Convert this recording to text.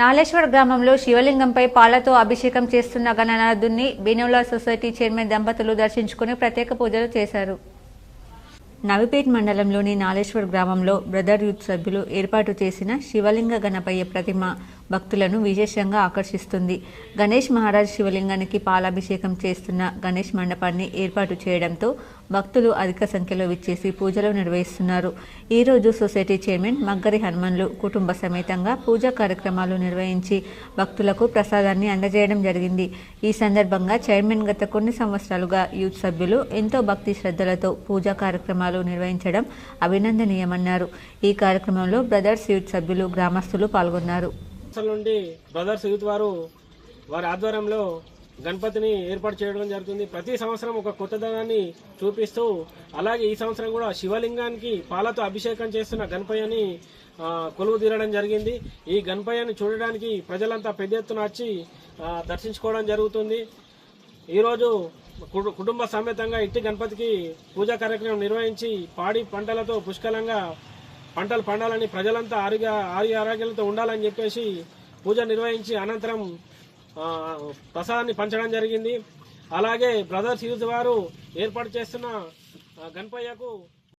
నాలేశ్వర్ గ్రామంలో శివలింగంపై పాలతో అభిషేకం చేస్తున్న గణనాథుని బీనోలా సొసైటీ చైర్మన్ దంపతులు దర్శించుకుని ప్రత్యేక పూజలు చేశారు. నవిపేట్ మండలంలోని నాలేశ్వర్ గ్రామంలో బ్రదర్ యూత్ సభ్యులు ఏర్పాటు చేసిన శివలింగ గణపయ్య ప్రతిమ భక్తులను విశేషంగా ఆకర్షిస్తుంది. గణేష్ మహారాజ్ శివలింగానికి పాలాభిషేకం చేస్తున్న గణేష్ మండపాన్ని ఏర్పాటు చేయడంతో భక్తులు అధిక సంఖ్యలో విచ్చేసి పూజలు నిర్వహిస్తున్నారు. ఈ రోజు సొసైటీ చైర్మన్ మగ్గరి హనుమన్లు కుటుంబ సమేతంగా పూజా కార్యక్రమాలు నిర్వహించి భక్తులకు ప్రసాదాన్ని అందజేయడం జరిగింది. ఈ సందర్భంగా చైర్మన్ గత కొన్ని సంవత్సరాలుగా యూత్ సభ్యులు ఎంతో భక్తి శ్రద్ధలతో పూజా కార్యక్రమాలు నిర్వహించడం అభినందనీయమన్నారు. ఈ కార్యక్రమంలో బ్రదర్స్ యూత్ సభ్యులు గ్రామస్తులు పాల్గొన్నారు. సంవత్సరాల నుండి బ్రదర్స్ యూత్ వారు వారి ఆధ్వర్యంలో గణపతిని ఏర్పాటు చేయడం జరుగుతుంది. ప్రతి సంవత్సరం ఒక కొత్తదనాన్ని చూపిస్తూ అలాగే ఈ సంవత్సరం కూడా శివలింగానికి పాలతో అభిషేకం చేస్తున్న గణపయ్యని కొలువు తీరడం జరిగింది. ఈ గణపయ్యని చూడడానికి ప్రజలంతా పెద్ద ఎత్తున వచ్చి దర్శించుకోవడం జరుగుతుంది. ఈరోజు కుటు- కుటుంబ సమేతంగా ఇట్టి గణపతికి పూజా కార్యక్రమం నిర్వహించి పాడి పంటలతో పుష్కలంగా పంటలు పండాలని ప్రజలంతా ఆరోగ్య ఆరోగ్య ఆరోగ్యాలతో ఉండాలని చెప్పేసి పూజ నిర్వహించి అనంతరం ప్రసాదాన్ని పంచడం జరిగింది. అలాగే బ్రదర్స్ యూత్ వారు ఏర్పాటు చేస్తున్న గణపయ్యకు